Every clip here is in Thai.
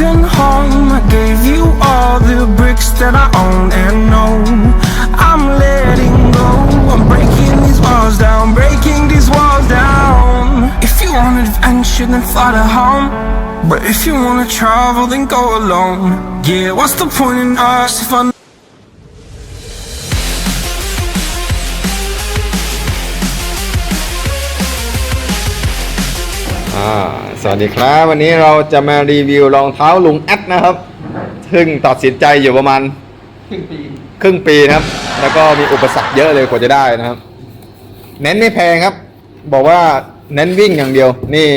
broken home. I gave you all the bricks that I own and know. I'm letting go, I'm breaking these walls down, breaking these walls down. If you want adventure, then fly to home. But if you wanna travel, then go alone. Yeah, what's the point in us if I สวัสดีครับ วันนี้เราจะมารีวิวรองเท้าลุงแอดนะครับ ซึ่งตัดสินใจอยู่ประมาณครึ่งปีครึ่งปีนะครับ แล้วก็มีอุปสรรคเยอะเลยกว่าจะได้นะครับ เน้นไม่แพงครับ บอกว่าเน้นวิ่งอย่างเดียว นี่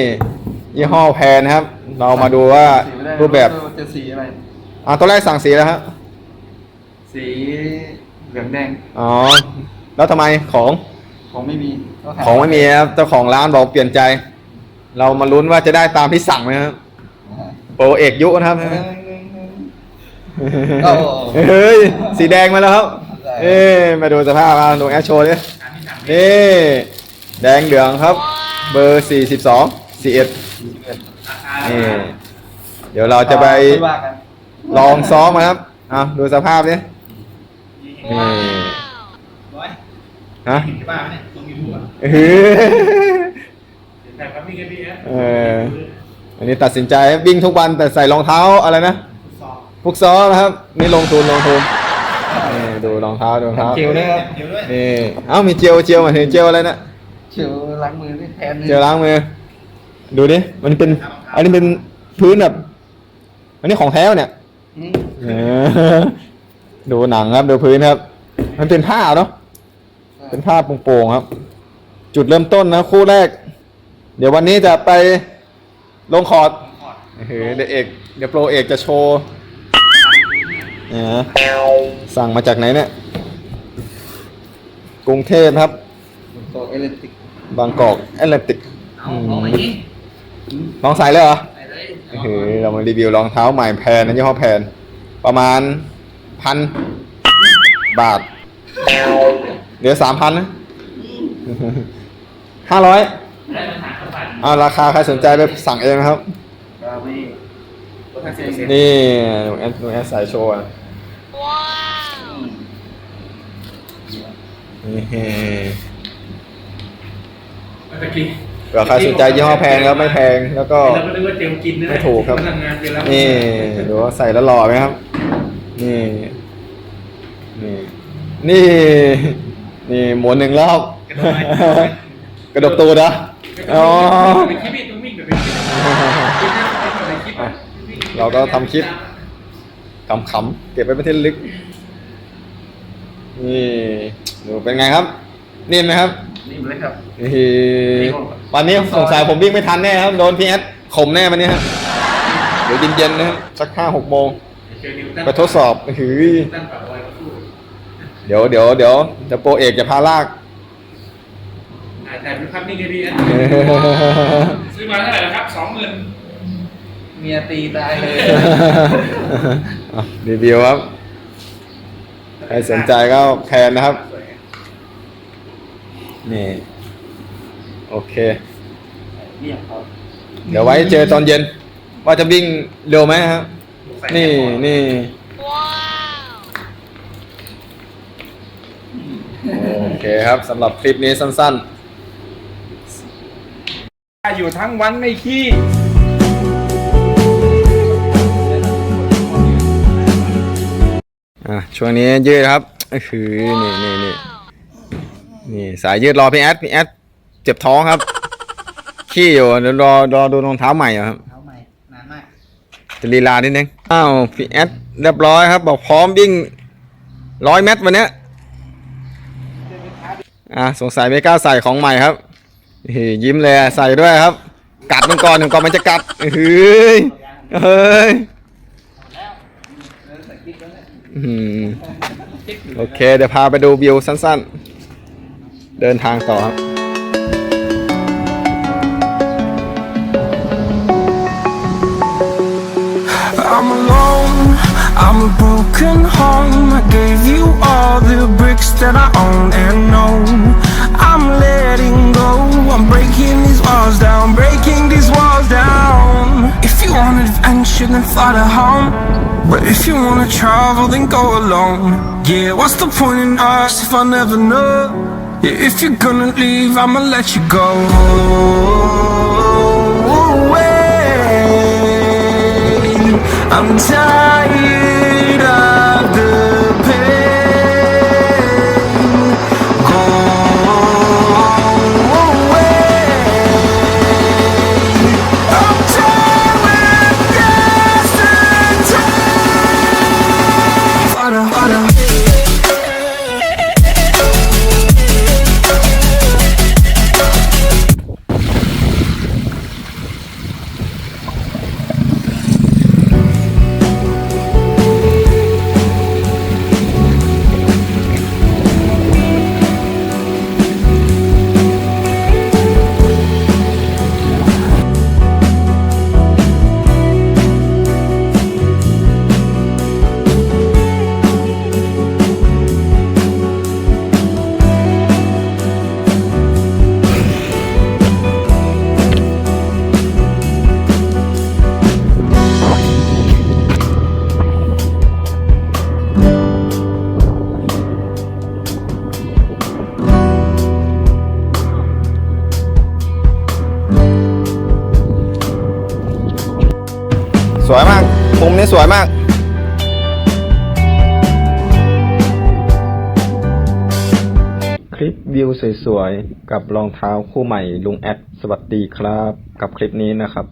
ยี่ห้อแพนนะครับ เรามาดูว่าสีไม่ได้รูปแบบจะสีอะไรอ่าตัวแรกสั่งสีแล้วครับสีเหลืองแดงอ๋อแล้วทำไมของของไม่มีต้ถาของไม่มีครับเจ้าของร้านบอกเปลี่ยนใจ เรามาลุ้นว่าจะได้ตามที่สั่งไหมครับอ่าโปรเอกยุนะครับโอ้เฮ้ยสีแดงมาแล้วครับได้เอ้มาดูสภาพมาดูแอชโชว์ดินี่แดงเหลืองครับ เบอร์สี่สิบสองสี่เอ็ดนี่เดี๋ยวเราจะไปม่ว่ากันลองซ้อมมาครับเอาดูสภาพดินี่ฮะบ้าเนี่ยลงยูทูบอะเฮ้ย แต่ครับมีแค่พีเอสเอออันนี้ตัดสินใจวิ่งทุกวันแต่ใส่รองเท้าอะไรนะสอบฟุกซ้อนะครับ นี่ลงทุนลงทุนนี่ดูรองเท้าดูรองเท้าเจลด้วยครับเดี๋ยวด้วยนี่เอ้ามีเจลเจลหมายถึงเจลอะไรนะเจลล้างมือด้วยแทนเจลล้างมือ ดูดิมันเป็น อันนี้เป็นพื้นแบบอันนี้ของแท้เนี่ยอืมเออดูหนังครับดูพื้นครับ มันเป็นผ้าเนาะเป็นผ้าโปร่งๆครับ จุดเริ่มต้นนะคู่แรก เดี๋ยววันนี้จะไปลงคอร์ดเฮ้ยเดี๋ยวเอกเดี๋ยวโปรเอกจะโชว์เนี่ยนะสั่งมาจากไหนเนี่ย กรุงเทพครับตัวเอเลนติกบางกอกแอตแลนติกเอาเอาไปนี่ลองใส่เลยเหรอไปเลยเฮ้ยเรามารีวิวรองเท้าใหม่แพนนะยี่ห้อแพน ประมาณพันบาท เหลือสามพันนะห้าร้อย ได้มาถามเขาฝันเอาราคาใครสนใจไปสั่งเองนะครับก็ไม่รถแท็กซี่นี่หนูแอนหนูแอนสายโชว์อะนี่ตะกี้เผื่อใครสนใจยี่ห้อแพงครับไม่แพงแล้วก็ เราก็นึกว่าเจลกินนะไม่ถูกครับพนักงานเจลแล้วนี่ดูว่าใส่แล้วหล่อไหมครับ นี่ นี่ นี่ นี่หมุนหนึ่งรอบกระดกตูดนะ อ๋อ เป็นคลิปต้องวิ่งแบบเป็นคลิปเป็นคลิปเราก็ทำคลิปขำๆเก็บไว้เป็นที่ลึก นี่ดูเป็นไงครับนิ่มไหมครับนี่เลยครับนี่วันนี้สงสัยผมวิ่งไม่ทันแน่ครับ โดนพีเอสข่มแน่วันนี้ครับเดี๋ยวเย็นๆนะครับสักห้าหกโมงไปทดสอบหือนิวตันปากบอยเดี๋ยวเดี๋ยวเดี๋ยวเดี๋ยวโปรเอกจะพาลาก ถ่ายถ่ายเป็นภาพนิ่งให้ดีนะซื้อมาเท่าไหร่ละครับสองหมื่นเมียตีตายเลยอะรีวิวครับ ใครสนใจก็แพนนะครับ นี่ โอเคเรียกเขาเดี๋ยวไว้เจอตอนเย็น ว่าจะวิ่งเร็วไหมครับ นี่นี่โอเคครับสำหรับคลิปนี้สั้น อยู่ทั้งวันไม่ขี้ๆอะช่วงนี้ยืดครับก็คือนี่นี่นี่นี่สายยืดรอพี่แอดพี่แอดเจ็บท้องครับ ขี้อยู่เดี๋ยวรอรอดูรองเท้าใหม่อยู่ครับเท้าใหม่นานมากจะลีลานิดนึงอ้าวพี่แอดเรียบร้อยครับ บอกพร้อมวิ่งร้อยเมตรวันเนี้ยอะสงสัยไม่กล้าใส่ของใหม่ครับ ฮ้ยยิ้มเลยใส่ด้วยครับ กัดมันก่อนถึงก่อนมันจะกัดเฮ้ยเฮ้ยอืมโอเค เดี๋ยวพาไปดูวิวสั้นๆ เดินทางต่อครับ I'm a broken home. I gave you all the bricks that I own and than fly to home. But if you wanna travel, then go alone. Yeah, what's the point in us if I never know? Yeah, if you're gonna leave, I'ma let you go. Away. I'm tired Para, para. วยมาก มุมนี้สวยมาก คลิปวิวสวยๆ กับรองเท้าคู่ใหม่ลุงแอดสวัสดีครับ กับคลิปนี้นะครับ